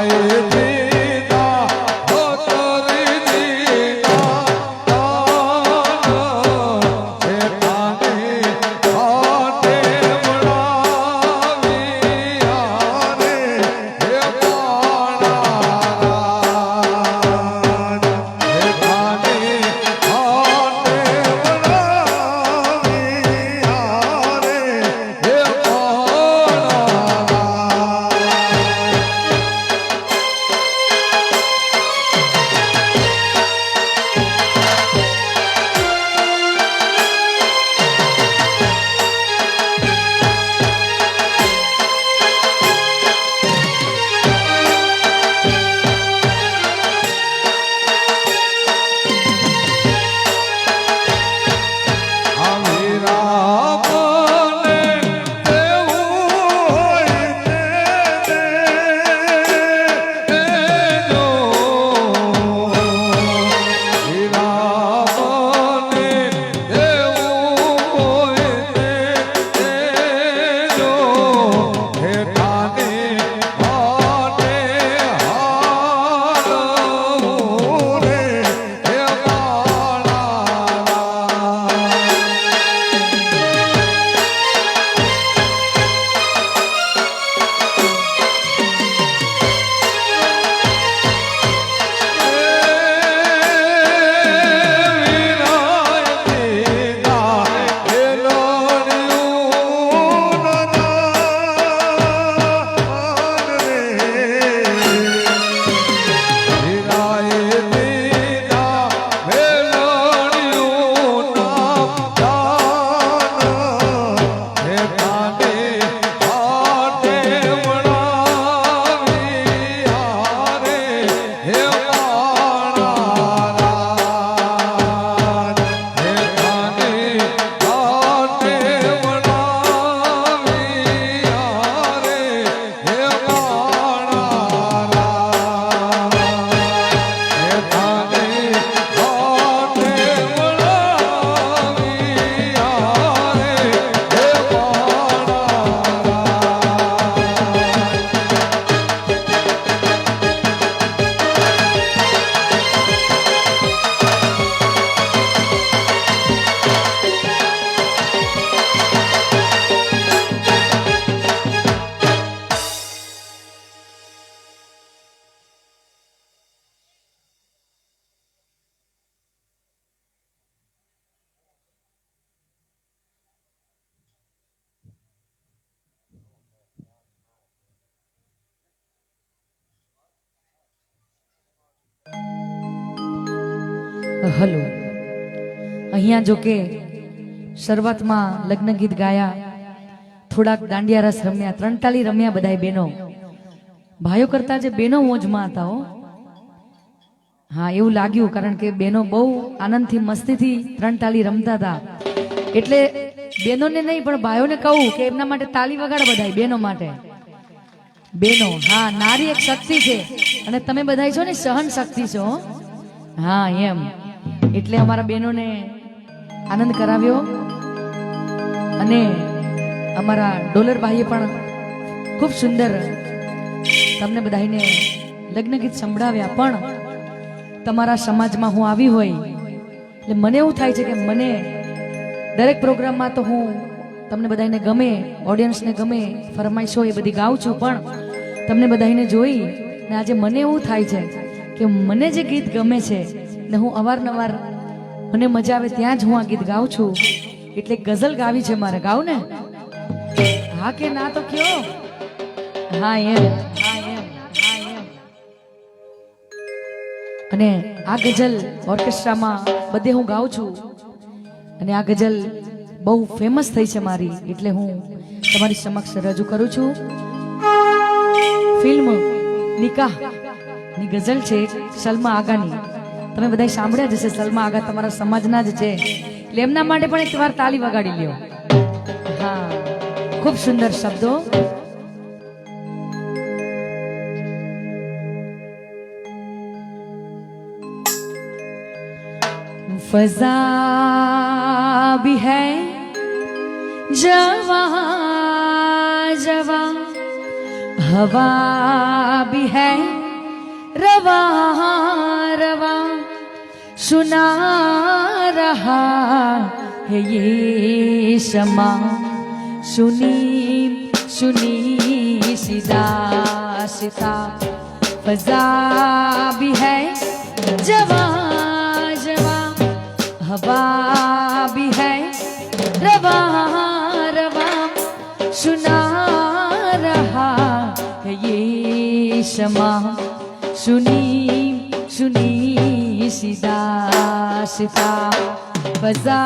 आए थे હલો. અહીંયા જો કે શરૂઆતમાં લગ્ન ગીત ગાયા, થોડાક દાંડિયા રસ રમ્યા ત્રણ તાલી રમ્યા બધાય બહેનો. ભાઈઓ કરતા જે બહેનો મોજમાં હતા હો. હા, એવું લાગ્યું કારણ કે બહેનો બહુ આનંદથી, મસ્તીથી ત્રણ તાલી રમતા હતા. એટલે બહેનોને નહીં, પણ ભાઈઓને કહું કે એમના માટે તાલી વગાડ બધાય બહેનો માટે. બેનો હા, નારી એક શક્તિ છે. અને તમે બધા છો ને સહન શક્તિ છો હા, એમ. એટલે અમારા બહેનોને આનંદ કરાવ્યો. અને અમારા ડોલર ભાઈએ પણ ખૂબ સુંદર તમને બધાને લગ્ન ગીત સંભળાવ્યા. પણ તમારા સમાજમાં હું આવી હોય, એટલે મને એવું થાય છે કે મને દરેક પ્રોગ્રામમાં તો હું તમને બધાને ગમે ઓડિયન્સને ગમે, ફરમાઈશો એ બધી ગાઉં છું. પણ તમને બધાને જોઈ ને આજે મને એવું થાય છે કે મને જે ગીત ગમે છે ને હું અવારનવાર મને મજા આવે ત્યાં જ હું આ ગીત ગાઉં છું. એટલે ગઝલ ગાવી છે મારે, ગાઉં ને? હા કે ના તો કયો? હા એમ અને આ ગઝલ ઓર્કેસ્ટ્રામાં બધે હું ગાઉં છું. અને આ ગઝલ બહુ ફેમસ થઈ છે મારી, એટલે હું તમારી સમક્ષ રજૂ કરું છું. ફિલ્મ નિકાહની ગઝલ છે સલમા આગાની. તમે બધા સાંભળ્યા જ હશે સલમા આગા તમારા સમાજના જ છે એટલે એમના માટે પણ એક વાર તાલી વગાડી લ્યો હા ખૂબ સુંદર શબ્દો फजा भी है जवा जवा हवा भी है रवा रवा सुना रहा है ये शमा सुनी सुनी सीधा सीधा फजा भी है जवा जवा हवा भी है रवा रवा सुना रहा है ये शमा सुनी सुनी सीधा सीधा फजा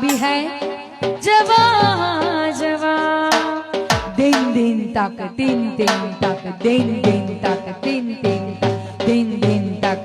भी है जवा जवा दिन दिन तक दिन दिन तक दिन दिन तक दिन दिन तक दिन दिन तक